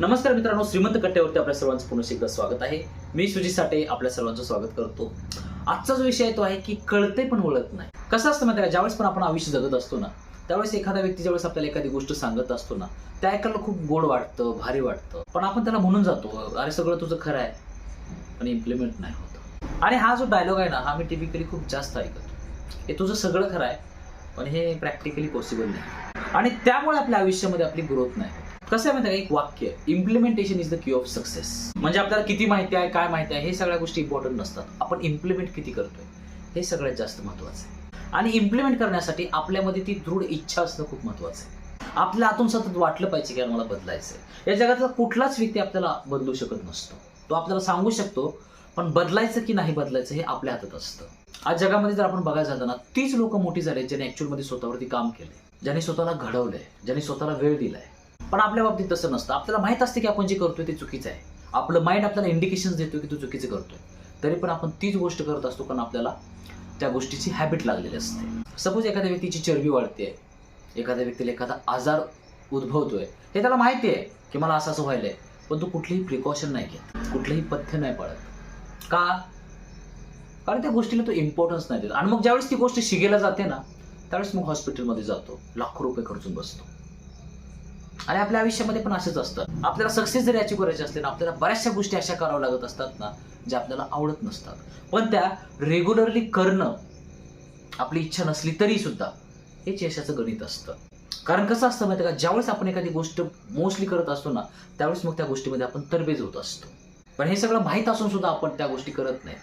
नमस्कार मित्रांनो श्रीमंत कट्ट्यावरती आपल्या सर्वांचं पुन्हा एकदा स्वागत आहे. मी सुजित साठे आपल्या सर्वांचं स्वागत करतो. आजचा जो विषय आहे तो आहे की कळते पण ओळख नाही. कसं असतं माहिती आहे ज्यावेळेस पण आपण आयुष्य जगत असतो ना त्यावेळेस एखादा व्यक्ती ज्यावेळेस आपल्याला एखादी गोष्ट सांगत असतो ना त्या ऐकायला खूप गोड वाटतं भारी वाटतं. पण आपण त्याला म्हणून जातो अरे सगळं तुझं खरं आहे. पण इम्प्लिमेंट नाही होत. आणि हा जो डायलॉग आहे ना हा मी टिपिकली खूप जास्त ऐकतो. हे तुझं सगळं खरं आहे पण हे प्रॅक्टिकली पॉसिबल नाही. आणि त्यामुळे आपल्या आयुष्यामध्ये आपली ग्रोथ नाही. कसं आहे माहिती का? एक वाक्य. Implementation is the key of success म्हणजे आपल्याला किती माहिती आहे काय माहिती आहे हे सगळ्या गोष्टी इम्पॉर्टंट नसतात. आपण इम्प्लिमेंट किती करतोय हे सगळ्यात जास्त महत्वाचं आहे. आणि इम्प्लिमेंट करण्यासाठी आपल्यामध्ये ती दृढ इच्छा असणं खूप महत्वाचं आहे. आपल्या आतून सतत वाटलं पाहिजे की मला बदलायचं आहे. या जगातला कुठलाच व्यक्ती आपल्याला बदलू शकत नसतो. तो आपल्याला सांगू शकतो पण बदलायचं की नाही बदलायचं हे आपल्या हातात असतं. आज जगामध्ये जर आपण बघायला झालं ना तीच लोक मोठी झाले ज्यांनी ऍक्च्युअलमध्ये स्वतःवरती काम केले ज्यांनी स्वतःला घडवलंय ज्यांनी स्वतःला वेळ दिलाय. पण आपल्या बाबतीत तसं नसतं. आपल्याला माहीत असतं की आपण जे करतोय ते चुकीचं आहे. आपलं माइंड आपल्याला इंडिकेशन देतो की तू चुकीचं करतोय. तरी पण आपण तीच गोष्ट करत असतो कारण आपल्याला त्या गोष्टीची हॅबिट लागलेली असते. सपोज एखाद्या व्यक्तीची चरबी वाढते एखाद्या व्यक्तीला एखादा आजार उद्भवतोय. हे त्याला माहिती आहे की मला असं असं व्हायलंय. पण तू कुठलीही प्रिकॉशन नाही घेत. कुठलंही पथ्य नाही पाळत. का? कारण त्या गोष्टीला तो इम्पॉर्टन्स नाही देत. आणि मग ज्यावेळेस ती गोष्ट शिकेला जाते ना त्यावेळेस मग हॉस्पिटलमध्ये जातो. लाखो रुपये खर्चून बसतो. आणि आपल्या आयुष्यामध्ये पण असंच असतं. आपल्याला सक्सेस जरी याची करायची असते ना आपल्याला बऱ्याचशा गोष्टी अशा कराव्या लागत असतात ना ज्या आपल्याला आवडत नसतात. पण त्या रेग्युलरली करणं आपली इच्छा नसली तरी सुद्धा हेच यशाचं गणित असतं. कारण कसं असतं माहिती का? ज्यावेळेस आपण एखादी गोष्ट मोस्टली करत असतो ना त्यावेळेस मग त्या गोष्टीमध्ये आपण तरबेज होत असतो. पण हे सगळं माहीत असून सुद्धा आपण त्या गोष्टी करत नाहीत.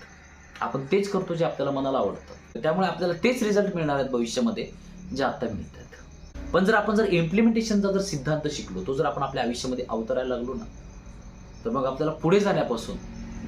आपण तेच करतो जे आपल्याला मनाला आवडतं. त्यामुळे आपल्याला तेच रिझल्ट मिळणार आहेत भविष्यामध्ये जे आता मिळत आहेत पण जर आपण जर इम्प्लिमेंटेशनचा जर सिद्धांत शिकलो तो जर आपण आपल्या आयुष्यामध्ये अवतरायला लागलो ना तर मग आपल्याला पुढे जाण्यापासून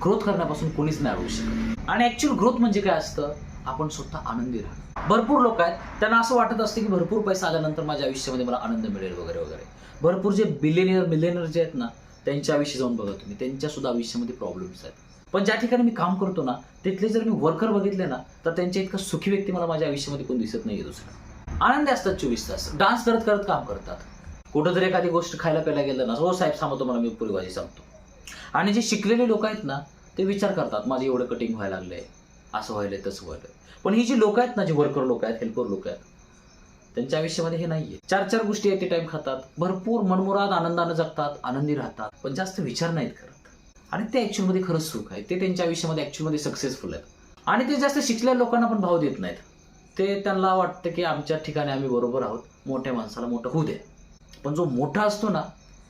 ग्रोथ करण्यापासून कोणीच नाही अडवू शकत. आणि ऍक्च्युअल ग्रोथ म्हणजे काय असतं? आपण स्वतः आनंदी राहणं. भरपूर लोक आहेत त्यांना असं वाटत असतं की भरपूर पैसा आल्यानंतर माझ्या आयुष्यामध्ये मला आनंद मिळेल वगैरे वगैरे. भरपूर जे बिलेनियर मिलेनियर जे आहेत ना त्यांच्या आयुष्य जाऊन बघा तुम्ही. त्यांच्या सुद्धा आयुष्यामध्ये प्रॉब्लेम्स आहेत. पण ज्या ठिकाणी मी काम करतो ना तिथले जर मी वर्कर बघितले ना तर त्यांच्या इतका सुखी व्यक्ती मला माझ्या आयुष्यामध्ये कोण दिसत नाही दुसरा आनंदी असतात चोवीस तास. डान्स करत करत काम करतात. कुठं जर एखादी गोष्ट खायला प्यायला गेलं ना हो साहेब सांगतो मला मी पुरी भाजी सांगतो. आणि जे शिकलेले लोक आहेत ना ते विचार करतात माझे एवढं कटिंग व्हायला लागलंय. असं व्हायलंय तसं व्हायलंय. पण ही जी लोक आहेत ना जे वर्कर लोक आहेत हेल्पर लोक आहेत त्यांच्या आयुष्यामध्ये हे नाहीये. चार चार गोष्टी आहेत ते टाइम खातात. भरपूर मनमुराद आनंदानं जगतात आनंदी राहतात पण जास्त विचार नाहीत करत. आणि ते ऍक्च्युअलमध्ये खरंच सुख आहे. ते त्यांच्या आयुष्यामध्ये ऍक्च्युअलमध्ये सक्सेसफुल आहेत. आणि ते जास्त शिकलेल्या लोकांना पण भाव देत नाहीत. ते त्यांना वाटतं की आमच्या ठिकाणी आम्ही बरोबर आहोत. मोठ्या माणसाला मोठं होऊ दे. पण जो मोठा असतो ना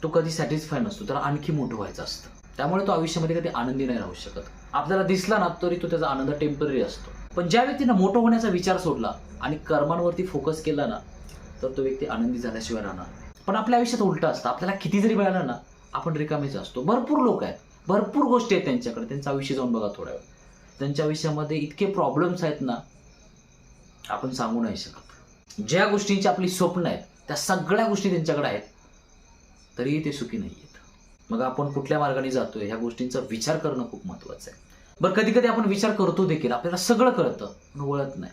तो कधी सॅटिस्फाय नसतो. त्याला आणखी मोठं व्हायचं असतं. त्यामुळे तो आयुष्यामध्ये कधी आनंदी नाही राहू शकत. आपल्याला दिसला ना तरी तो त्याचा आनंद टेंपररी असतो. पण ज्या व्यक्तीनं मोठं होण्याचा विचार सोडला आणि कर्मांवरती फोकस केला ना तर तो व्यक्ती आनंदी झाल्याशिवाय राहणार पण आपल्या आयुष्यात उलटं असतं. आपल्याला किती जरी मिळालं ना आपण रिकामेच असतो. भरपूर लोक आहेत. भरपूर गोष्टी आहेत त्यांच्याकडे. त्यांचं आयुष्य जाऊन बघा थोड्या वेळ. त्यांच्या आयुष्यामध्ये इतके प्रॉब्लेम्स आहेत ना आपण सांगू नाही शकत. ज्या गोष्टींची आपली स्वप्न आहेत त्या सगळ्या गोष्टी त्यांच्याकडे आहेत तरीही ते सुखी नाही आहेत. मग आपण कुठल्या मार्गाने जातोय ह्या गोष्टींचा विचार करणं खूप महत्वाचं आहे. बरं कधी कधी आपण विचार करतो देखील आपल्याला सगळं कळतं पण वळत नाही.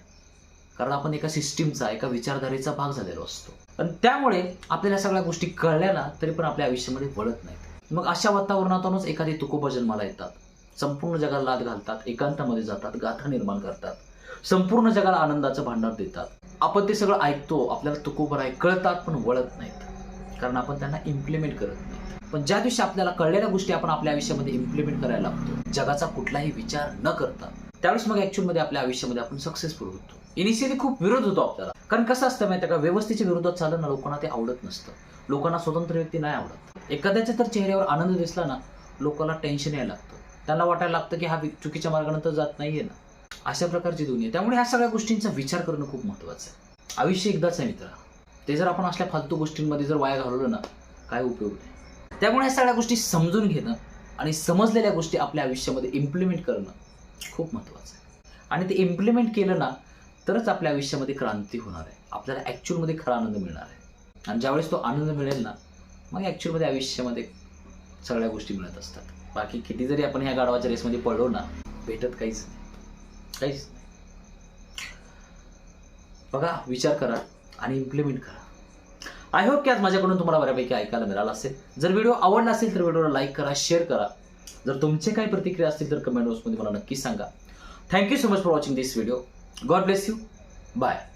कारण आपण एका सिस्टीमचा एका विचारधारेचा भाग झालेलो असतो. आणि त्यामुळे आपल्याला सगळ्या गोष्टी कळल्या ना तरी पण आपल्या आयुष्यामध्ये वळत नाहीत. मग अशा वातावरणातूनच एखादी तुकोबा जन्माला येतात. संपूर्ण जगाला लाद घालतात एकांतामध्ये जातात गाथा निर्माण करतात. संपूर्ण जगाला आनंदाचं भांडार देतात. आपण ते सगळं ऐकतो आपल्याला तुकोबर आहे कळतात पण वळत नाहीत. कारण आपण त्यांना इम्प्लिमेंट करत नाही पण ज्या दिवशी आपल्याला कळलेल्या गोष्टी आपण आपल्या आयुष्यामध्ये इम्प्लिमेंट करायला लागतो जगाचा कुठलाही विचार न करता त्यावेळेस मग ऍक्च्युअलमध्ये आपल्या आयुष्यामध्ये आपण सक्सेसफुल होतो. इनिशियली खूप विरोध होतो आपल्याला. कारण कसं असतं माहिती का? व्यवस्थेच्या विरोधात चालणं ना लोकांना ते आवडत नसतं. लोकांना स्वतंत्र व्यक्ती नाही आवडत. एखाद्याच्या तर चेहऱ्यावर आनंद दिसला ना लोकांना टेन्शन यायला लागतं. त्यांना वाटायला लागतं की हा चुकीच्या मार्गाने तर जात नाहीये ना. अशा प्रकारची दुनिया. आहे. त्यामुळे ह्या सगळ्या गोष्टींचा विचार करणं खूप महत्वाचं आहे. आयुष्य एकदाच आहे मित्र ते जर आपण असल्या फालतू गोष्टींमध्ये जर वाया घालवलं ना काय उपयोग नाही. त्यामुळे ह्या सगळ्या गोष्टी समजून घेणं आणि समजलेल्या गोष्टी आपल्या आयुष्यामध्ये इम्प्लिमेंट करणं खूप महत्त्वाचं आहे. आणि ते इम्प्लिमेंट केलं ना तरच आपल्या आयुष्यामध्ये क्रांती होणार आहे. आपल्याला ॲक्च्युअलमध्ये खरा आनंद मिळणार आहे. आणि ज्यावेळेस तो आनंद मिळेल ना मग ॲक्च्युअलमध्ये आयुष्यामध्ये सगळ्या गोष्टी मिळत असतात. बाकी किती जरी आपण ह्या गाडवाच्या रेसमध्ये पडलो ना भेटत काहीच नाही. काहीच नाही. बघा विचार करा आणि इम्प्लिमेंट करा. आय होप की आज माझ्याकडून तुम्हाला बऱ्यापैकी ऐकायला मिळालं असेल. जर व्हिडिओ आवडला असेल तर व्हिडिओला लाईक करा शेअर करा. जर तुमचे काही प्रतिक्रिया असतील तर कमेंट बॉक्समध्ये मला नक्की सांगा. Thank you so much for watching this video God bless you bye